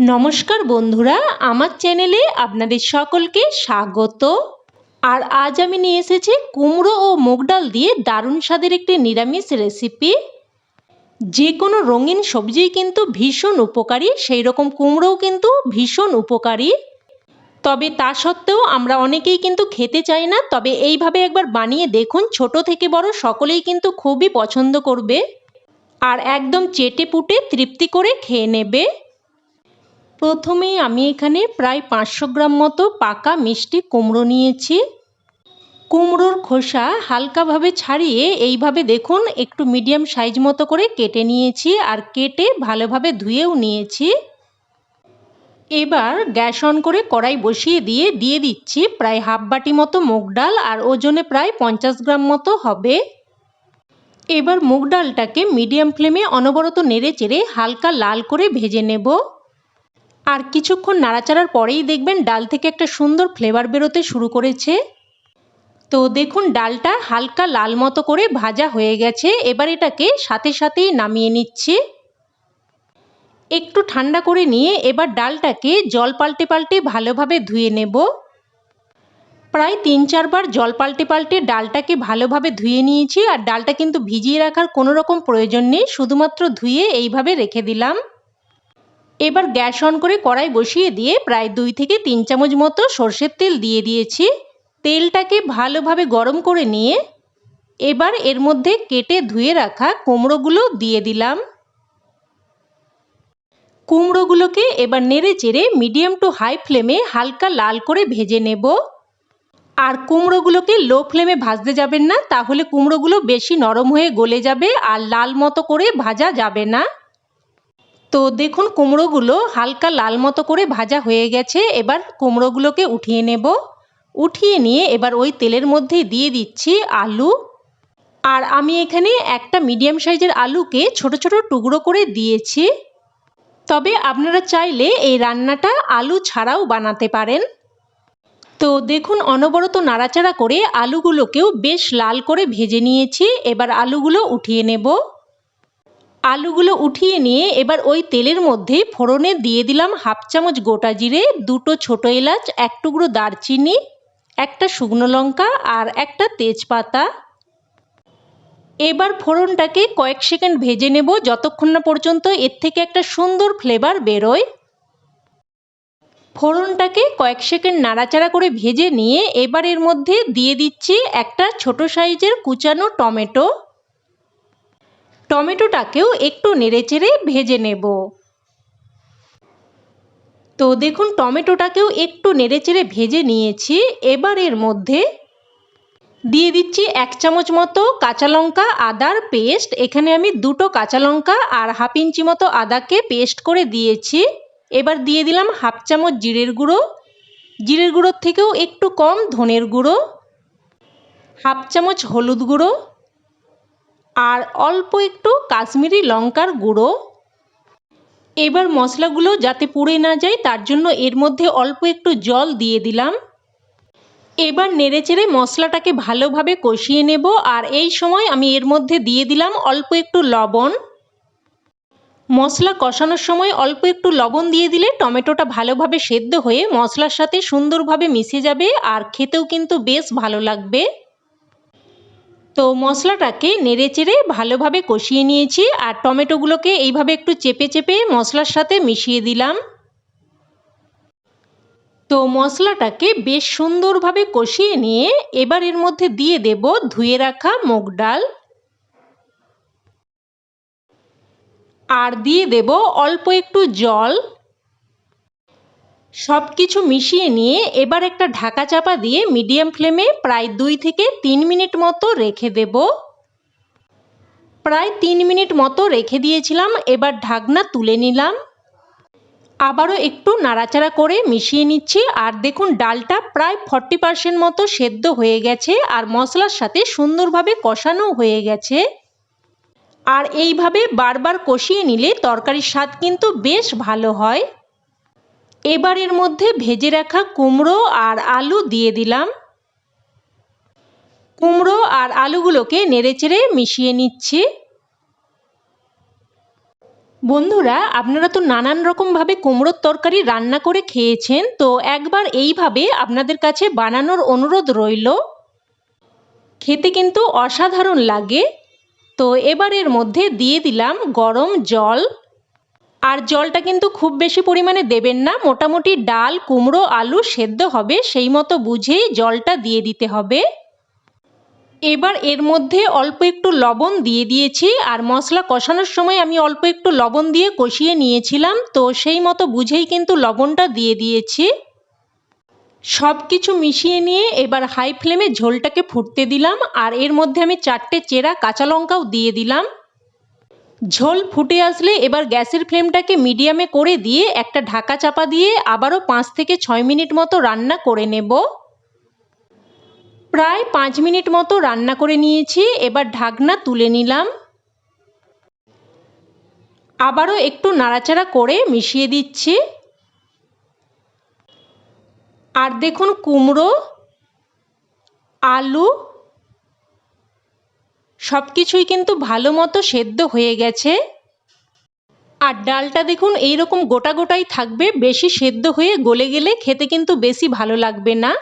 নমস্কার বন্ধুরা, আমার চ্যানেলে আপনাদের সকলকে স্বাগত। আর আজ আমি নিয়ে এসেছি কুমড়ো ও মুগ ডাল দিয়ে দারুণ স্বাদের একটি নিরামিষ রেসিপি যে কোনো রঙিন সবজিই কিন্তু ভীষণ উপকারী সেই রকম কুমড়োও কিন্তু ভীষণ উপকারী। তবে তা সত্ত্বেও আমরা অনেকেই কিন্তু খেতে চাই না, তবে এইভাবে একবার বানিয়ে দেখুন, ছোট থেকে বড় সকলেই কিন্তু খুবই পছন্দ করবে। আর একদম চেটে পুটে তৃপ্তি করে খেয়ে নেবে। প্রথমেই আমি এখানে প্রায় পাঁচশো গ্রাম মতো পাকা মিষ্টি কুমড়ো নিয়েছি। কুমড়োর খোসা হালকাভাবে ছাড়িয়ে এইভাবে দেখুন একটু মিডিয়াম সাইজ মতো করে কেটে নিয়েছি আর কেটে ভালোভাবে ধুয়েও নিয়েছি। এবার গ্যাস অন করে কড়াই বসিয়ে দিয়ে দিয়ে দিচ্ছি প্রায় হাফ বাটি মতো মুগ ডাল আর ওজনে প্রায় পঞ্চাশ গ্রাম মতো হবে। এবার মুগ ডালটাকে মিডিয়াম ফ্লেমে অনবরত নেড়ে চেড়ে হালকা লাল করে ভেজে নেব। আর কিছুক্ষণ নাড়াচাড়ার পরেই দেখবেন ডাল থেকে একটা সুন্দর ফ্লেভার বেরোতে শুরু করেছে। তো দেখুন, ডালটা হালকা লাল মতো করে ভাজা হয়ে গেছে। এবার এটাকে সাথে সাথেই নামিয়ে নিচ্ছে। একটু ঠান্ডা করে নিয়ে এবার ডালটাকে জল পাল্টে পাল্টে ভালোভাবে ধুয়ে নেব। প্রায় তিন চারবার জল পাল্টে পাল্টে ডালটাকে ভালোভাবে ধুয়ে নিয়েছি। আর ডালটা কিন্তু ভিজিয়ে রাখার কোনো রকম প্রয়োজন নেই। শুধুমাত্র ধুয়ে এইভাবে রেখে দিলাম। এবার গ্যাস অন করে কড়াই বসিয়ে দিয়ে প্রায় দুই থেকে তিন চামচ মতো সর্ষের তেল দিয়ে দিয়েছি। তেলটাকে ভালোভাবে গরম করে নিয়ে এবার এর মধ্যে কেটে ধুয়ে রাখা কুমড়োগুলো দিয়ে দিলাম। কুমড়োগুলোকে এবার নেড়ে চেড়ে মিডিয়াম টু হাই ফ্লেমে হালকা লাল করে ভেজে নেব। আর কুমড়োগুলোকে লো ফ্লেমে ভাজতে যাবেন না, তাহলে কুমড়োগুলো বেশি নরম হয়ে গলে যাবে আর লাল মতো করে ভাজা যাবে না। তো দেখুন, কুমড়োগুলো হালকা লাল মতো করে ভাজা হয়ে গেছে। এবার কুমড়োগুলোকে উঠিয়ে নেব। উঠিয়ে নিয়ে এবার ওই তেলের মধ্যে দিয়ে দিচ্ছি আলু। আর আমি এখানে একটা মিডিয়াম সাইজের আলুকে ছোট ছোট টুকরো করে দিয়েছি। তবে আপনারা চাইলে এই রান্নাটা আলু ছাড়াও বানাতে পারেন। তো দেখুন, অনবরত নাড়াচাড়া করে আলুগুলোকেও বেশ লাল করে ভেজে নিয়েছি। এবার আলুগুলো উঠিয়ে নেব। আলুগুলো উঠিয়ে নিয়ে এবার ওই তেলের মধ্যে ফোড়নে দিয়ে দিলাম হাফ চামচ গোটা জিরে, দুটো ছোটো এলাচ, এক টুকরো দারচিনি, একটা শুকনো লঙ্কা আর একটা তেজপাতা। এবার ফোড়নটাকে কয়েক সেকেন্ড ভেজে নেব যতক্ষণ না পর্যন্ত এর থেকে একটা সুন্দর ফ্লেভার বেরোয়। ফোড়নটাকে কয়েক সেকেন্ড নাড়াচাড়া করে ভেজে নিয়ে এবার এর মধ্যে দিয়ে দিচ্ছি একটা ছোট সাইজের কুচানো টমেটো। টমেটোটাকেও একটু নেড়েচেড়ে ভেজে নেব। তো দেখুন, টমেটোটাকেও একটু নেড়েচেড়ে ভেজে নিয়েছি। এবার এর মধ্যে দিয়ে দিচ্ছি এক চামচ মতো কাঁচা লঙ্কা, আদার পেস্ট। এখানে আমি দুটো কাঁচা লঙ্কা আর হাফ ইঞ্চি মতো আদাকে পেস্ট করে দিয়েছি। এবার দিয়ে দিলাম হাফ চামচ জিরের গুঁড়ো। জিরের গুঁড়োর থেকেও একটু কম ধনের গুঁড়ো। হাফ চামচ হলুদ গুঁড়ো। আর অল্প একটু কাশ্মীরি লঙ্কার গুঁড়ো। এবার মশলাগুলো যাতে পুড়ে না যায়, তার জন্য এর মধ্যে অল্প একটু জল দিয়ে দিলাম। এবার নেড়েচেড়ে মশলাটাকে ভালোভাবে কষিয়ে নেব, আর এই সময় আমি এর মধ্যে দিয়ে দিলাম অল্প একটু লবণ। মশলা কষানোর সময় অল্প একটু লবণ দিয়ে দিলে টমেটোটা ভালোভাবে সেদ্ধ হয়ে মশলার সাথে সুন্দরভাবে মিশে যাবে, আর খেতেও কিন্তু বেশ ভালো লাগবে। তো মশলাটাকে নেড়ে চেড়ে ভালোভাবে কষিয়ে নিয়েছি আর টমেটোগুলোকে এইভাবে একটু চেপে চেপে মশলার সাথে মিশিয়ে দিলাম। তো মশলাটাকে বেশ সুন্দরভাবে কষিয়ে নিয়ে এবার এর মধ্যে দিয়ে দেব ধুয়ে রাখা মুগ ডাল। আর দিয়ে দেব অল্প একটু জল। সব কিছু মিশিয়ে নিয়ে এবার একটা ঢাকা চাপা দিয়ে মিডিয়াম ফ্লেমে প্রায় দুই থেকে তিন মিনিট মতো রেখে দেব। প্রায় তিন মিনিট মতো রেখে দিয়েছিলাম, এবার ঢাকনা তুলে নিলাম। আবারও একটু নাড়াচাড়া করে মিশিয়ে নিচ্ছি, আর দেখুন ডালটা প্রায় ফর্টি পার্সেন্ট মতো সেদ্ধ হয়ে গেছে, আর মশলার সাথে সুন্দরভাবে কষানো হয়ে গেছে। আর এইভাবে বারবার কষিয়ে নিলে তরকারির স্বাদ কিন্তু বেশ ভালো হয়। এবার এর মধ্যে ভেজে রাখা কুমড়ো আর আলু দিয়ে দিলাম। কুমড়ো আর আলুগুলোকে নেড়েচেড়ে মিশিয়ে নিচ্ছি। বন্ধুরা, আপনারা তো নানান রকমভাবে কুমড়োর তরকারি রান্না করে খেয়েছেন, তো একবার এইভাবে আপনাদের কাছে বানানোর অনুরোধ রইল। খেতে কিন্তু অসাধারণ লাগে। তো এবার এর মধ্যে দিয়ে দিলাম গরম জল। আর জলটা কিন্তু খুব বেশি পরিমাণে দেবেন না। মোটামুটি ডাল, কুমড়ো, আলু সেদ্ধ হবে, সেই মতো বুঝেই জলটা দিয়ে দিতে হবে। এবার এর মধ্যে অল্প একটু লবণ দিয়ে দিয়েছি, আর মশলা কষানোর সময় আমি অল্প একটু লবণ দিয়ে কষিয়ে নিয়েছিলাম, তো সেই মতো বুঝেই কিন্তু লবণটা দিয়ে দিয়েছি। সব কিছু মিশিয়ে নিয়ে এবার হাই ফ্লেমে ঝোলটাকে ফুটতে দিলাম, আর এর মধ্যে আমি চারটে চেরা কাঁচা লঙ্কাও দিয়ে দিলাম। ঝোল ফুটে আসলে এবার গ্যাসের ফ্লেমটাকে মিডিয়ামে করে দিয়ে একটা ঢাকা চাপা দিয়ে আবারও পাঁচ থেকে ছয় মিনিট মতো রান্না করে নেব। প্রায় পাঁচ মিনিট মতো রান্না করে নিয়েছি, এবার ঢাকনা তুলে নিলাম। আবারও একটু নাড়াচাড়া করে মিশিয়ে দিচ্ছি। আর দেখুন কুমড়ো, আলু সব কিছুই কিন্তু ভালো মতো সেদ্ধ হয়ে গেছে। আর ডালটা দেখুন, এইরকম গোটা গোটাই থাকবে, বেশি সেদ্ধ হয়ে গলে গেলে খেতে কিন্তু বেশি ভালো লাগবে না।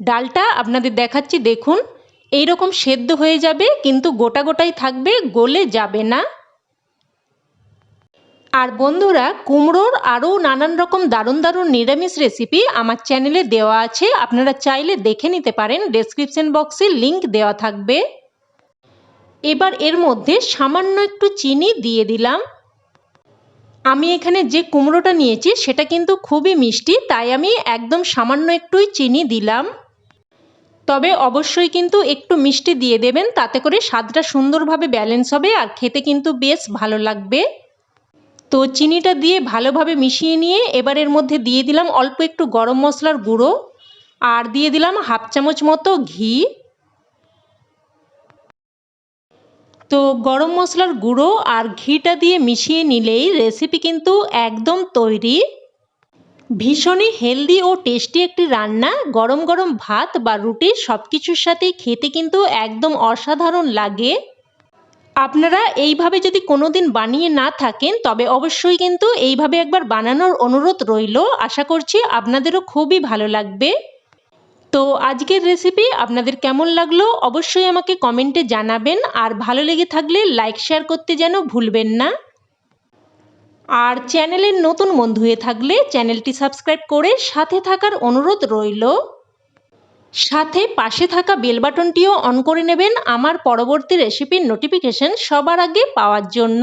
ডালটা আপনাদের দেখাচ্ছি, দেখুন এই রকম সেদ্ধ হয়ে যাবে, কিন্তু গোটা গোটাই থাকবে, গলে যাবে না। আর বন্ধুরা, কুমড়োর আরও নানান রকম দারুণ দারুণ নিরামিষ রেসিপি আমার চ্যানেলে দেওয়া আছে। আপনারা চাইলে দেখে নিতে পারেন ডেসক্রিপশন বক্সে লিংক দেওয়া থাকবে। এবার এর মধ্যে সামান্য একটু চিনি দিয়ে দিলাম। আমি এখানে যে কুমড়োটা নিয়েছি, সেটা কিন্তু খুবই মিষ্টি, তাই আমি একদম সামান্য একটুই চিনি দিলাম। তবে অবশ্যই কিন্তু একটু মিষ্টি দিয়ে দেবেন, তাতে করে স্বাদটা সুন্দরভাবে ব্যালেন্স হবে আর খেতে কিন্তু বেশ ভালো লাগবে। তো চিনিটা দিয়ে ভালোভাবে মিশিয়ে নিয়ে এবার এর মধ্যে দিয়ে দিলাম অল্প একটু গরম মশলার গুঁড়ো, আর দিয়ে দিলাম হাফ চামচ মতো ঘি। তো গরম মশলার গুঁড়ো আর ঘিটা দিয়ে মিশিয়ে নিলেই রেসিপি কিন্তু একদম তৈরি। ভীষণই হেলদি ও টেস্টি একটি রান্না। গরম গরম ভাত বা রুটি সব কিছুর সাথেই খেতে কিন্তু একদম অসাধারণ লাগে। আপনারা এইভাবে যদি কোনো দিন বানিয়ে না থাকেন, তবে অবশ্যই কিন্তু এইভাবে একবার বানানোর অনুরোধ রইল। আশা করছি আপনাদেরও খুবই ভালো লাগবে। তো আজকের রেসিপি আপনাদের কেমন লাগল অবশ্যই আমাকে কমেন্টে জানাবেন। আর ভালো লেগে থাকলে লাইক শেয়ার করতে যেন ভুলবেন না। আর চ্যানেলের নতুন বন্ধু হয়ে থাকলে চ্যানেলটি সাবস্ক্রাইব করে সাথে থাকার অনুরোধ রইল। সাথে পাশে থাকা বেল বাটনটিও অন করে নেবেন। আমার পরবর্তী রেসিপির নোটিফিকেশন সবার আগে পাওয়ার জন্য।